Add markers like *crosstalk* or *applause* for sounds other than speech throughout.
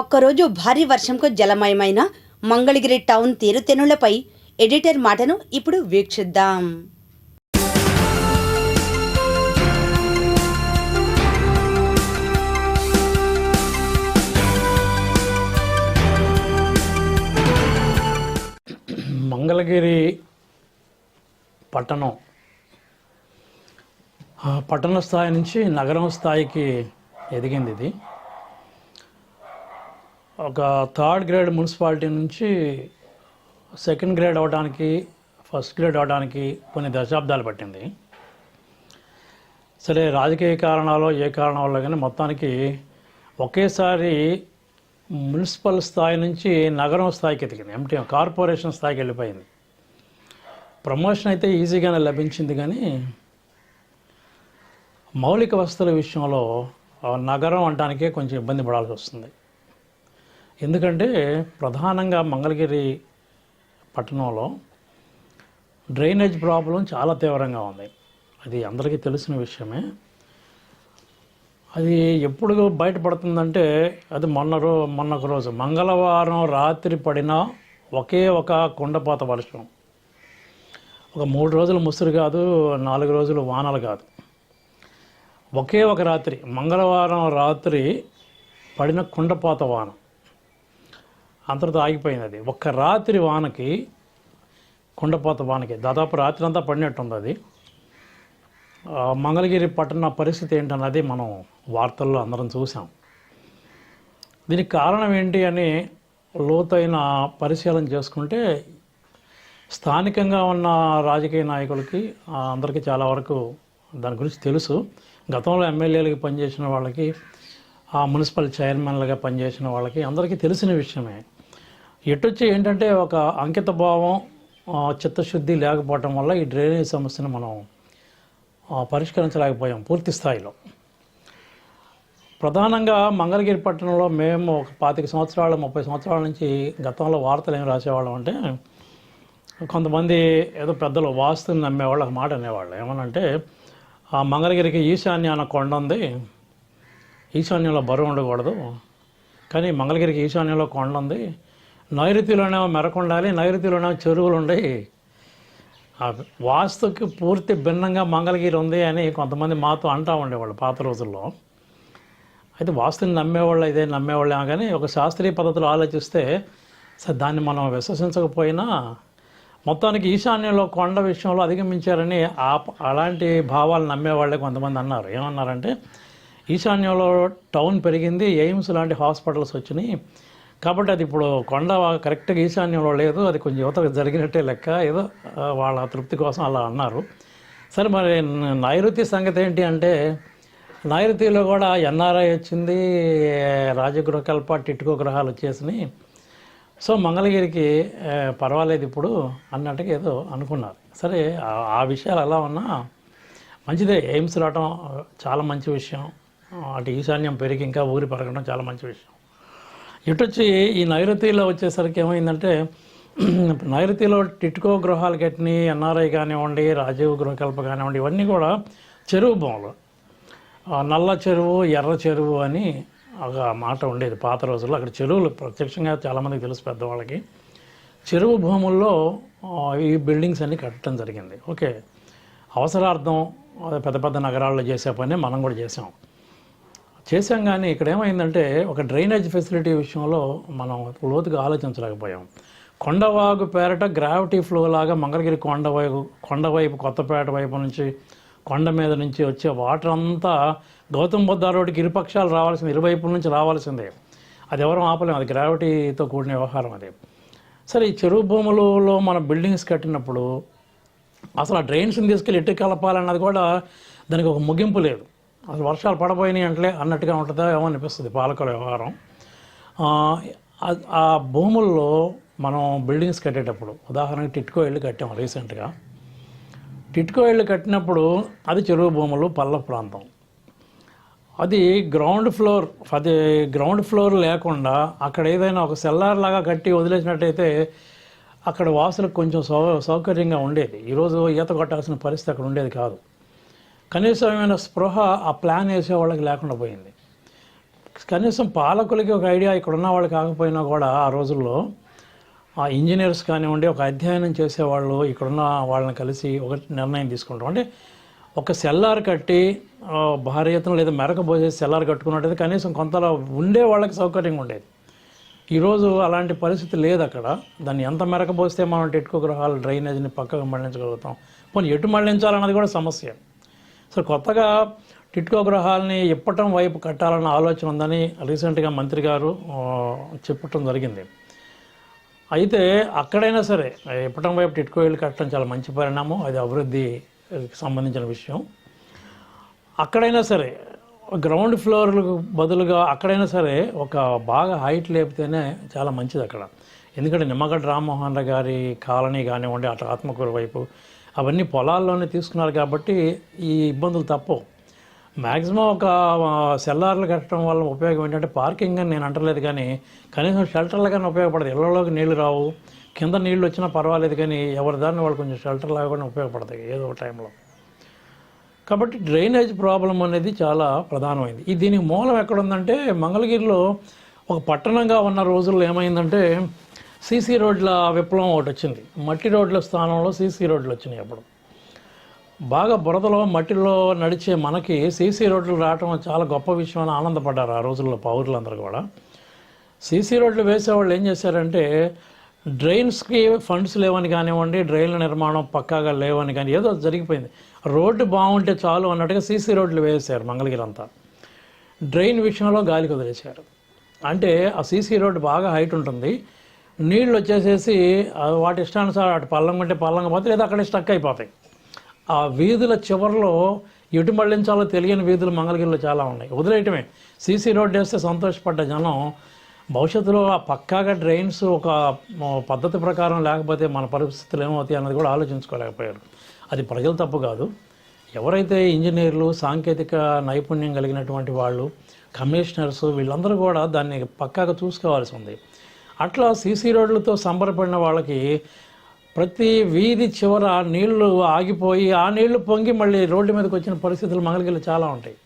ఒక్కరోజు భారీ వర్షంకు జలమయమైన మంగళగిరి టౌన్ తీరుతెన్నులపై ఎడిటర్ మాటను ఇప్పుడు వీక్షిద్దాం. మంగళగిరి పట్టణం. పట్టణ స్థాయి నుంచి నగరం స్థాయికి ఎదిగింది ఇది. ఒక థర్డ్ గ్రేడ్ మున్సిపాలిటీ నుంచి సెకండ్ గ్రేడ్ అవడానికి ఫస్ట్ గ్రేడ్ అవడానికి కొన్ని దశాబ్దాలు పట్టింది. సరే రాజకీయ కారణాలు ఏ కారణం వల్ల కానీ మొత్తానికి ఒకేసారి మున్సిపల్ స్థాయి నుంచి నగరం స్థాయికి ఎదిగింది. ఎంటీ కార్పొరేషన్ స్థాయికి వెళ్ళిపోయింది. ప్రమోషన్ అయితే ఈజీగానే లభించింది కానీ మౌలిక వసతుల విషయంలో ఆ, నగరం అంటానికే కొంచెం ఇబ్బంది పడాల్సి వస్తుంది. ఎందుకంటే ప్రధానంగా మంగళగిరి పట్టణంలో డ్రైనేజ్ ప్రాబ్లం చాలా తీవ్రంగా ఉంది. అది అందరికీ తెలిసిన విషయమే. అది ఎప్పుడు బయటపడుతుందంటే అది మొన్న రో మొన్న ఒక రోజు. మంగళవారం రాత్రి పడిన ఒకే ఒక కుండపాత వర్షం. ఒక మూడు రోజులు ముసురు కాదు నాలుగు రోజులు వానలు కాదు. ఒకే ఒక రాత్రి మంగళవారం రాత్రి పడిన కుండపాత వానం. అంతటితో ఆగిపోయింది అది. ఒక్క రాత్రి వానకి కొండపోత వానకి దాదాపు రాత్రి అంతా పడినట్టుంది అది. మంగళగిరి పట్టణ పరిస్థితి ఏంటన్నది మనం వార్తల్లో అందరం చూసాం దీనికి కారణం ఏంటి అని లోతైన పరిశీలన చేసుకుంటే స్థానికంగా ఉన్న రాజకీయ నాయకులకి అందరికీ చాలా వరకు దాని గురించి తెలుసు. గతంలో ఎమ్మెల్యేలకి పనిచేసిన వాళ్ళకి ఆ మున్సిపల్ చైర్మన్లుగా పనిచేసిన వాళ్ళకి అందరికీ తెలిసిన విషయమే. ఎటొచ్చి ఏంటంటే ఒక అంకిత భావం చిత్తశుద్ధి లేకపోవటం వల్ల ఈ డ్రైనేజ్ సమస్యను మనం పరిష్కరించలేకపోయాం పూర్తి స్థాయిలో. ప్రధానంగా మంగళగిరి పట్టణంలో మేము ఒక పాతిక సంవత్సరాలు ముప్పై సంవత్సరాల నుంచి గతంలో వార్తలు ఏం రాసేవాళ్ళం అంటే కొంతమంది ఏదో పెద్దలు వాస్తుని నమ్మేవాళ్ళు ఒక మాట అనేవాళ్ళు. ఏమనంటే ఆ మంగళగిరికి ఈశాన్యాన కొండ ఉంది. ఈశాన్యంలో బరువు ఉండకూడదు. కానీ మంగళగిరికి ఈశాన్యంలో కొండ ఉంది. నైరుతిలోనేమో మెరకు ఉండాలి నైరుతిలోనేమో చెరువులు ఉన్నాయి వాస్తుకి పూర్తి భిన్నంగా మంగళగిరి ఉంది అని కొంతమంది మాతో అంటూ ఉండేవాళ్ళు పాత రోజుల్లో. అయితే వాస్తుని నమ్మేవాళ్ళు ఇదే నమ్మేవాళ్ళే కానీ ఒక శాస్త్రీయ పద్ధతిలో ఆలోచిస్తే సరే దాన్ని మనం విశ్వసించకపోయినా మొత్తానికి ఈశాన్యంలో కొండ విషయంలో అధిగమించారని ఆ అలాంటి భావాలు నమ్మేవాళ్ళే కొంతమంది అన్నారు. ఏమన్నారంటే ఈశాన్యంలో టౌన్ పెరిగింది ఎయిమ్స్ లాంటి హాస్పిటల్స్ వచ్చినాయి. కాబట్టి అది ఇప్పుడు కొండ కరెక్ట్గా ఈశాన్యంలో లేదు. అది కొంచెం యువతకు జరిగినట్టే లెక్క. ఏదో వాళ్ళ తృప్తి కోసం అలా అన్నారు. సరే మరి నైరుతి సంగతి ఏంటి అంటే నైరుతిలో కూడా ఎన్ఆర్ఐ వచ్చింది రాజగృహకల్ప టిట్కో గ్రహాలు వచ్చేసినాయి. సో మంగళగిరికి పర్వాలేదు ఇప్పుడు అన్నట్టుగా ఏదో అనుకున్నారు. సరే ఆ- ఆ విషయాలు ఎలా ఉన్నా మంచిదే. ఎయిమ్స్ రావటం చాలా మంచి విషయం. అటు ఈశాన్యం పెరిగి ఇంకా ఊరి పెరగడం చాలా మంచి విషయం. ఇటొచ్చి ఈ నైరుతిలో వచ్చేసరికి ఏమైందంటే *clears throat* నైరుతిలో టిట్కో గృహాలు కట్టిన ఎన్ఆర్ఐ కానివ్వండి రాజీవ్ గృహకల్ప కానివ్వండి ఇవన్నీ కూడా చెరువు భూములు. నల్ల చెరువు ఎర్ర చెరువు అని ఒక మాట ఉండేది పాత రోజుల్లో. అక్కడ చెరువులు ప్రత్యక్షంగా చాలామందికి తెలుసు పెద్దవాళ్ళకి. చెరువు భూముల్లో ఈ బిల్డింగ్స్ అన్నీ కట్టడం జరిగింది. ఓకే. అవసరార్థం అదే పెద్ద పెద్ద నగరాల్లో చేసే పని మనం కూడా చేసాం. చేసాం కానీ ఇక్కడ ఏమైందంటే ఒక డ్రైనేజ్ ఫెసిలిటీ విషయంలో మనం లోతుగా ఆలోచించలేకపోయాం. కొండవాగు పేరట గ్రావిటీ ఫ్లో లాగా మంగళగిరి కొండవైపు కొండవైపు కొత్తపేట వైపు నుంచి కొండ మీద నుంచి వచ్చే వాటర్ అంతా గౌతమ్ బుద్ధ రోడ్డుకి ఇరుపక్షాలు రావాల్సింది ఇరువైపుల నుంచి రావాల్సిందే. అది ఎవరూ ఆపలేము అది గ్రావిటీతో కూడిన వ్యవహారం అది. సరే ఈ చెరువు భూములలో మన బిల్డింగ్స్ కట్టినప్పుడు అసలు ఆ డ్రైన్స్ని తీసుకెళ్ళి ఎట్టు కలపాలన్నది కూడా దానికి ఒక ముగింపు లేదు. అసలు వర్షాలు పడబోయినాయి అంటే అన్నట్టుగా ఉంటుందో ఏమో అనిపిస్తుంది పాలకుల వ్యవహారం. ఆ, భూముల్లో మనం బిల్డింగ్స్ కట్టేటప్పుడు ఉదాహరణకి టిట్కో ఇళ్ళు కట్టాము రీసెంట్గా. టిట్కో ఇళ్ళు కట్టినప్పుడు అది చెరువు భూములు పల్ల ప్రాంతం. అది గ్రౌండ్ ఫ్లోర్ అది గ్రౌండ్ ఫ్లోర్ లేకుండా అక్కడ ఏదైనా ఒక సెల్లార్ లాగా కట్టి వదిలేసినట్టయితే అక్కడ వాసులకు కొంచెం సౌ సౌకర్యంగా ఉండేది. ఈరోజు ఈత కొట్టాల్సిన పరిస్థితి అక్కడ ఉండేది కాదు. కనీసమైన స్పృహ ఆ ప్లాన్ వేసే వాళ్ళకి లేకుండా పోయింది. కనీసం పాలకులకి ఒక ఐడియా ఇక్కడ ఉన్న వాళ్ళు కాకపోయినా కూడా ఆ రోజుల్లో ఆ ఇంజనీర్స్ కానివ్వండి ఒక అధ్యయనం చేసేవాళ్ళు ఇక్కడున్న వాళ్ళని కలిసి ఒక నిర్ణయం తీసుకుంటాం అంటే ఒక సెల్లార్ కట్టి ఆ, భారీ ఎత్తున లేదా మెరక పోసేసి సెల్లార్ కట్టుకున్నట్టయితే కనీసం కొంతలో ఉండే వాళ్ళకి సౌకర్యంగా ఉండేది. ఈరోజు అలాంటి పరిస్థితి లేదు అక్కడ. దాన్ని ఎంత మెరక పోస్తే మనం టిట్కో గృహాలు డ్రైనేజ్ని పక్కకు మళ్ళించగలుగుతాం? పోనీ ఎటు మళ్ళించాలన్నది కూడా సమస్య. సో కొత్తగా టిట్కో గృహాలని ఇప్పటం వైపు కట్టాలన్న ఆలోచన ఉందని రీసెంట్గా మంత్రి గారు చెప్పటం జరిగింది. అయితే అక్కడైనా సరే ఇప్పటం వైపు టిట్కో ఇల్లు కట్టడం చాలా మంచి పరిణామం అది అభివృద్ధికి సంబంధించిన విషయం. అక్కడైనా సరే గ్రౌండ్ ఫ్లోర్లకు బదులుగా అక్కడైనా సరే ఒక బాగా హైట్ లేపితేనే చాలా మంచిది అక్కడ. ఎందుకంటే నిమ్మగడ్డ రామ్మోహన్ రావు గారి కాలనీ కానివ్వండి అటు ఆత్మకూర వైపు అవన్నీ పొలాల్లోనే తీసుకున్నారు కాబట్టి ఈ ఇబ్బందులు తప్పవు మ్యాక్సిమం ఒక సెల్లార్లు కట్టడం వల్ల ఉపయోగం ఏంటంటే పార్కింగ్ అని నేను అంటలేదు కానీ కనీసం షెల్టర్లు కానీ ఉపయోగపడదు. ఇళ్ళలోకి నీళ్ళు రావు. కింద నీళ్ళు వచ్చినా పర్వాలేదు కానీ ఎవరి దాన్ని వాళ్ళు కొంచెం షెల్టర్ లాగా కూడా ఉపయోగపడతాయి ఏదో ఒక టైంలో. కాబట్టి డ్రైనేజ్ ప్రాబ్లం అనేది చాలా ప్రధానమైంది. ఈ దీనికి మూలం ఎక్కడుందంటే మంగళగిరిలో ఒక పట్టణంగా ఉన్న రోజుల్లో ఏమైందంటే సీసీ రోడ్ల విప్లవం ఒకటి వచ్చింది. మట్టి రోడ్ల స్థానంలో సీసీ రోడ్లు వచ్చినాయి అప్పుడు. బాగా బురదలో మట్టిలో నడిచే మనకి సీసీ రోడ్లు రావటం చాలా గొప్ప విషయం అని ఆనందపడ్డారు ఆ రోజుల్లో పౌరులందరూ కూడా. సీసీ రోడ్లు వేసేవాళ్ళు ఏం చేశారంటే డ్రైన్స్కి ఫండ్స్ లేవని కానివ్వండి డ్రైన్ల నిర్మాణం పక్కాగా లేవని కానీ ఏదో జరిగిపోయింది. రోడ్డు బాగుంటే చాలు అన్నట్టుగా సీసీ రోడ్లు వేసారు మంగళగిరి అంతా డ్రైన్ విషయంలో గాలి కుదిలేశారు. అంటే ఆ సీసీ రోడ్డు బాగా హైట్ ఉంటుంది. నీళ్ళు వచ్చేసేసి వాటి ఇష్టానుసారం అటు పల్లంగా ఉంటే పల్లంగా పోతే లేదా అక్కడే స్టక్ అయిపోతాయి. ఆ వీధుల చివరిలో ఎటు మళ్ళించాలో తెలియని వీధులు మంగళగిరిలో చాలా ఉన్నాయి. వదిలేయటమే. సీసీ రోడ్డు వేస్తే సంతోషపడ్డ జనం భవిష్యత్తులో ఆ పక్కాగా డ్రైన్స్ ఒక పద్ధతి ప్రకారం లేకపోతే మన పరిస్థితులు ఏమవుతాయి అన్నది కూడా ఆలోచించుకోలేకపోయారు. అది ప్రజలు తప్పు కాదు. ఎవరైతే ఇంజనీర్లు సాంకేతిక నైపుణ్యం కలిగినటువంటి వాళ్ళు కమిషనర్స్ వీళ్ళందరూ కూడా దాన్ని పక్కాగా చూసుకోవాల్సి ఉంది. అట్లా సీసీ రోడ్లతో సంబరపడిన వాళ్ళకి ప్రతి వీధి చివర నీళ్ళు ఆగిపోయి ఆ నీళ్ళు పొంగి మళ్ళీ రోడ్డు మీదకి వచ్చిన పరిస్థితులు మంగళగిరిలో చాలా ఉంటాయి.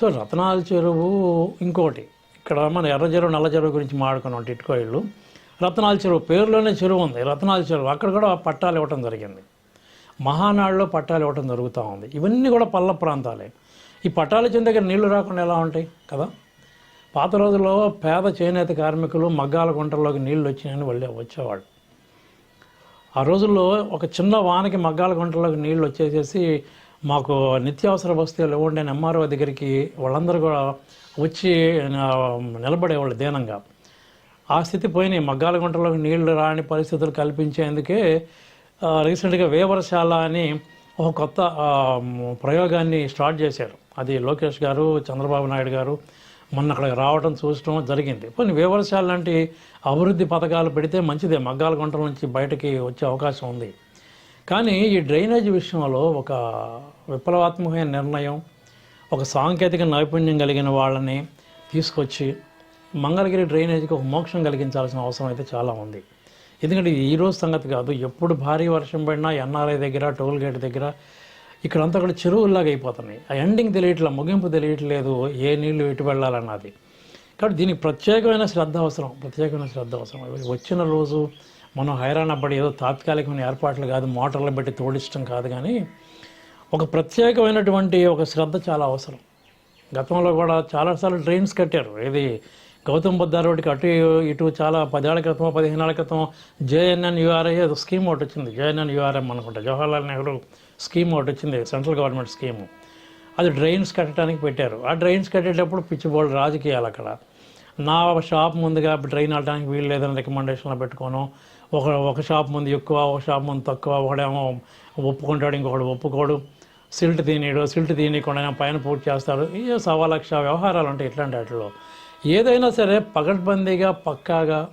సో రతనాల చెరువు ఇంకోటి. ఇక్కడ మన ఎర్ర చెరువు నల్ల చెరువు గురించి మాట్లాడుకున్నాం టిట్కో ఇళ్ళు. రతనాల చెరువు పేరులోనే చెరువు ఉంది. రతనాల చెరువు అక్కడ కూడా పట్టాలు ఇవ్వటం జరిగింది. మహానాడులో పట్టాలు ఇవ్వటం జరుగుతూ ఉంది. ఇవన్నీ కూడా పల్ల ప్రాంతాలే. ఈ పట్టాల చెంది దగ్గర నీళ్ళు రాకుండా ఎలా ఉంటాయి కదా? పాత రోజుల్లో పేద చేనేత కార్మికులు మగ్గాల గుంటల్లోకి నీళ్ళు వచ్చినాయని వాళ్ళే వచ్చేవాళ్ళు. ఆ రోజుల్లో ఒక చిన్న వానకి మగ్గాల గుంటలోకి నీళ్ళు వచ్చేసేసి మాకు నిత్యావసర వస్తువులు ఇవ్వండి అని ఎంఆర్ఓ దగ్గరికి వాళ్ళందరూ కూడా వచ్చి నిలబడేవాళ్ళు దీనంగా. ఆ స్థితి పోయినాయి. మగ్గాల గుంటలోకి నీళ్ళు రాని పరిస్థితులు కల్పించేందుకే రీసెంట్గా వేవరశాల అని ఒక కొత్త ప్రయోగాన్ని స్టార్ట్ చేశారు. అది లోకేష్ గారు చంద్రబాబు నాయుడు గారు మొన్న అక్కడికి రావడం చూసడం జరిగింది. కొన్ని వేవరశాల లాంటి అభివృద్ధి పథకాలు పెడితే మంచిదే మగ్గాల గుంటల నుంచి బయటకి వచ్చే అవకాశం ఉంది. కానీ ఈ డ్రైనేజ్ విషయంలో ఒక విప్లవాత్మకమైన నిర్ణయం ఒక సాంకేతిక నైపుణ్యం కలిగిన వాళ్ళని తీసుకొచ్చి మంగళగిరి డ్రైనేజ్కి ఒక మోక్షం కలిగించాల్సిన అవసరం అయితే చాలా ఉంది. ఎందుకంటే ఈరోజు ఈ రోజు సంగతి కాదు ఎప్పుడు భారీ వర్షం పడినా ఎన్ఆర్ఐ దగ్గర టోల్ గేట్ దగ్గర ఇక్కడంతా కూడా చెరువుల్లాగా అయిపోతున్నాయి. ఆ ఎండింగ్ తెలియట్లేదు ముగింపు తెలియట్లేదు ఏ నీళ్ళు ఎటు వెళ్ళాలన్నది. కాబట్టి దీనికి ప్రత్యేకమైన శ్రద్ధ అవసరం ప్రత్యేకమైన శ్రద్ధ అవసరం. వచ్చిన రోజు మనం హైరాణ పడి ఏదో తాత్కాలికమైన ఏర్పాట్లు కాదు మోటార్లు పెట్టి తోడించడం కాదు కానీ ఒక ప్రత్యేకమైనటువంటి ఒక శ్రద్ధ చాలా అవసరం. గతంలో కూడా చాలాసార్లు డ్రైన్స్ కట్టారు. ఇది గౌతమ్ బుద్ధ రోడ్డుకి అటు ఇటు చాలా పదేళ్ళ క్రితం పదిహేను క్రితం జేఎన్ఎన్ యూఆర్ఐ ఏదో స్కీమ్ ఒకటి వచ్చింది. జేఎన్ఎన్ యూఆర్ఎం అనుకుంటా జవహర్లాల్ నెహ్రూ స్కీమ్ ఒకటి వచ్చింది సెంట్రల్ గవర్నమెంట్ స్కీము. అది డ్రైన్స్ కట్టడానికి పెట్టారు. ఆ డ్రైన్స్ కట్టేటప్పుడు పిచ్చిబోళ్ళు రాజకీయాలు అక్కడ. నా షాప్ ముందుగా డ్రైన్ వెళ్ళడానికి వీలు లేదని రికమెండేషన్లో పెట్టుకోను. ఒక ఒక షాప్ ముందు ఎక్కువ ఒక షాప్ ముందు తక్కువ ఒకడేమో ఒప్పుకుంటాడు ఇంకొకడు ఒప్పుకోడు. సిల్ట్ తినేడు సిల్ట్ తినకుండా పైన పూర్తి చేస్తాడు ఈ సవా లక్ష వ్యవహారాలు ఉంటాయి ఇట్లాంటి వాటిలో. ఏదైనా సరే పగడ్బందీగా పక్కాగా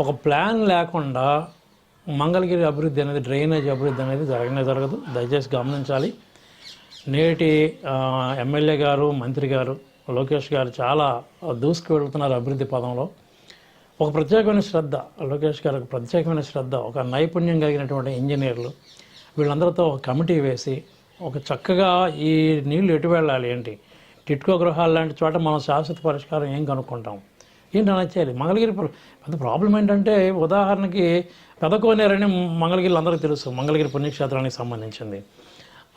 ఒక ప్లాన్ లేకుండా మంగళగిరి అభివృద్ధి అనేది డ్రైనేజ్ అభివృద్ధి అనేది జరగనే జరగదు. దయచేసి గమనించాలి. నేటి ఎమ్మెల్యే గారు మంత్రి గారు లోకేష్ గారు చాలా దూసుకు వెళుతున్నారు అభివృద్ధి పదంలో. ఒక ప్రత్యేకమైన శ్రద్ధ లోకేష్ గారికి ప్రత్యేకమైన శ్రద్ధ ఒక నైపుణ్యం కలిగినటువంటి ఇంజనీర్లు. వీళ్ళందరితో ఒక కమిటీ వేసి ఒక చక్కగా ఈ నీళ్ళు ఎటు వెళ్ళాలి ఏంటి? టిట్కో గృహాలు లాంటి చోట మనం శాశ్వత పరిష్కారం ఏం కనుక్కుంటాం? ఏంటి అలా చేయాలి? మంగళగిరి పెద్ద ప్రాబ్లం ఏంటంటే ఉదాహరణకి పెదకోనేరని మంగళగిరిలో అందరికీ తెలుసు. మంగళగిరి పుణ్యక్షేత్రానికి సంబంధించింది.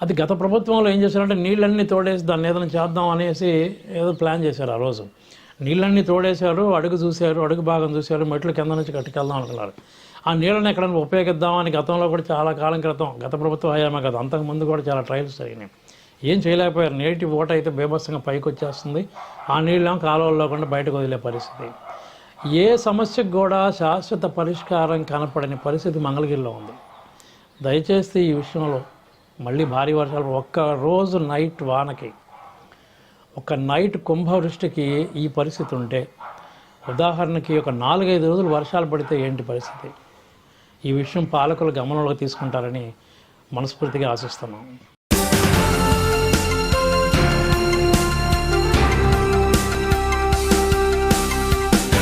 అది గత ప్రభుత్వంలో ఏం చేశారంటే నీళ్ళన్నీ తోడేసి దాన్ని ఏదైనా చేద్దాం అనేసి ఏదో ప్లాన్ చేశారు ఆ రోజు. నీళ్ళన్నీ తోడేశారు అడుగు చూశారు అడుగు భాగం చూశారు మెట్లు కింద నుంచి కట్టుకెళ్దాం అనుకున్నారు. ఆ నీళ్ళని ఎక్కడైనా ఉపయోగిద్దామని గతంలో కూడా చాలా కాలం క్రితం గత ప్రభుత్వం హయామే కదా అంతకుముందు కూడా చాలా ట్రయల్స్ జరిగినాయి. ఏం చేయలేకపోయారు? నేటి ఓట అయితే బీభత్సంగా పైకి వచ్చేస్తుంది. ఆ నీళ్ళేమో కాలువల్లో కూడా బయటకు వదిలే పరిస్థితి. ఏ సమస్యకు కూడా శాశ్వత పరిష్కారం కనపడని పరిస్థితి మంగళగిరిలో ఉంది. దయచేసి ఈ విషయంలో మళ్ళీ భారీ వర్షాలు ఒక్క రోజు నైట్ వానకి ఒక నైట్ కుంభవృష్టికి ఈ పరిస్థితి ఉంటే ఉదాహరణకి ఒక నాలుగైదు రోజులు వర్షాలు పడితే ఏంటి పరిస్థితి? ఈ విషయం పాలకులు గమనంలోకి తీసుకుంటారని మనస్ఫూర్తిగా ఆశిస్తున్నాం.